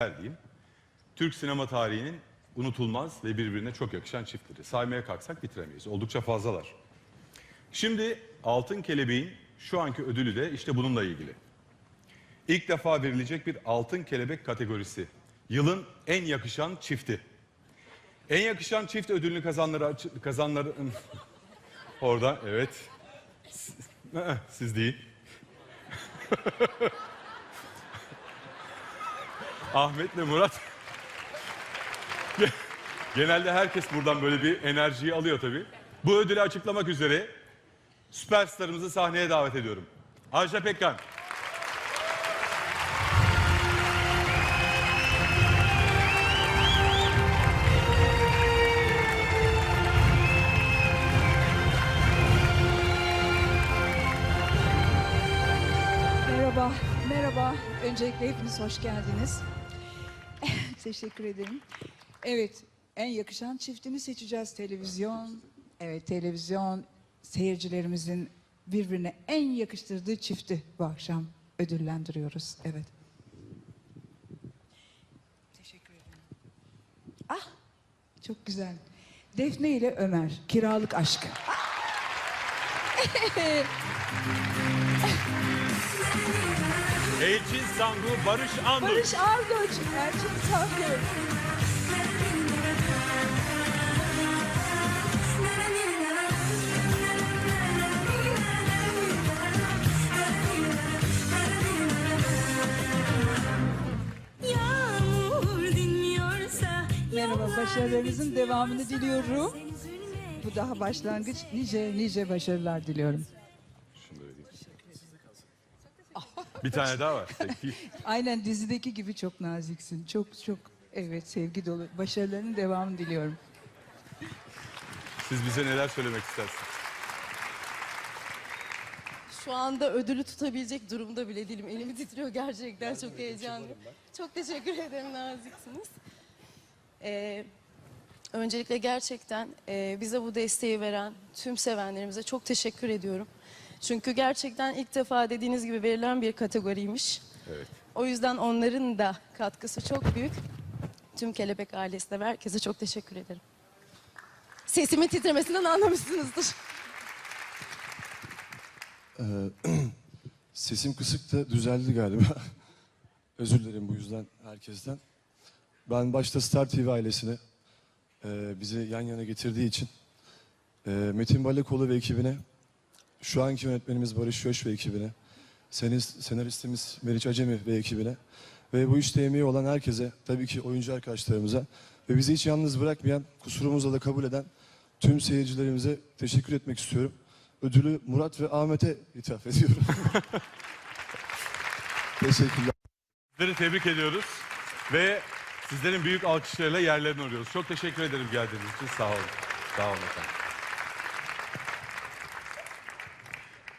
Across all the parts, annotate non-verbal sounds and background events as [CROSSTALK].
diyeyim. Türk sinema tarihinin unutulmaz ve birbirine çok yakışan çiftleri. Saymaya kalksak bitiremeyiz. Oldukça fazlalar. Şimdi Altın Kelebeğin şu anki ödülü de işte bununla ilgili. İlk defa verilecek bir Altın Kelebek kategorisi. Yılın en yakışan çifti. En yakışan çift ödülünü kazanları kazanları [LAUGHS] orada evet. [LAUGHS] Siz değil. [LAUGHS] Ahmet'le Murat. Genelde herkes buradan böyle bir enerjiyi alıyor tabii. Bu ödülü açıklamak üzere süperstarımızı sahneye davet ediyorum. Ajda Pekkan. Merhaba, merhaba. Öncelikle hepiniz hoş geldiniz. Teşekkür ederim. Evet, en yakışan çiftini seçeceğiz televizyon. Evet, televizyon seyircilerimizin birbirine en yakıştırdığı çifti bu akşam ödüllendiriyoruz. Evet. Teşekkür ederim. Ah, çok güzel. Defne ile Ömer, kiralık aşkı. [LAUGHS] Elçin Sangu, Barış Andur. Barış Sangur. Yağmur dinmiyorsa Merhaba, başarılarınızın devamını diliyorum. Bu daha başlangıç. Nice nice başarılar diliyorum. Bir tane daha var. Peki. [LAUGHS] Aynen dizideki gibi çok naziksin. Çok çok evet sevgi dolu. Başarılarının devamını diliyorum. Siz bize neler söylemek istersiniz? Şu anda ödülü tutabilecek durumda bile değilim. Elimi titriyor gerçekten çok heyecanlıyım. Çok teşekkür ederim naziksiniz. Ee, öncelikle gerçekten e, bize bu desteği veren tüm sevenlerimize çok teşekkür ediyorum. Çünkü gerçekten ilk defa dediğiniz gibi verilen bir kategoriymiş. Evet. O yüzden onların da katkısı çok büyük. Tüm Kelebek ailesine ve herkese çok teşekkür ederim. Sesimin titremesinden anlamışsınızdır. Ee, [CLEARS THROAT] sesim kısık da düzeldi galiba. [LAUGHS] Özür dilerim bu yüzden herkesten. Ben başta Star TV ailesine e, bizi yan yana getirdiği için e, Metin Balakoğlu ve ekibine, şu anki yönetmenimiz Barış Göç ve ekibine, senaristimiz Meriç Acemi ve ekibine ve bu işte emeği olan herkese, tabii ki oyuncu arkadaşlarımıza ve bizi hiç yalnız bırakmayan, kusurumuzu da kabul eden tüm seyircilerimize teşekkür etmek istiyorum. Ödülü Murat ve Ahmet'e ithaf ediyorum. [LAUGHS] Teşekkürler. Sizleri tebrik ediyoruz ve sizlerin büyük alkışlarıyla yerlerine uğruyoruz. Çok teşekkür ederim geldiğiniz için. Sağ olun. Sağ olun efendim.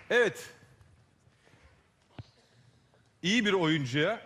Evet. İyi bir oyuncuya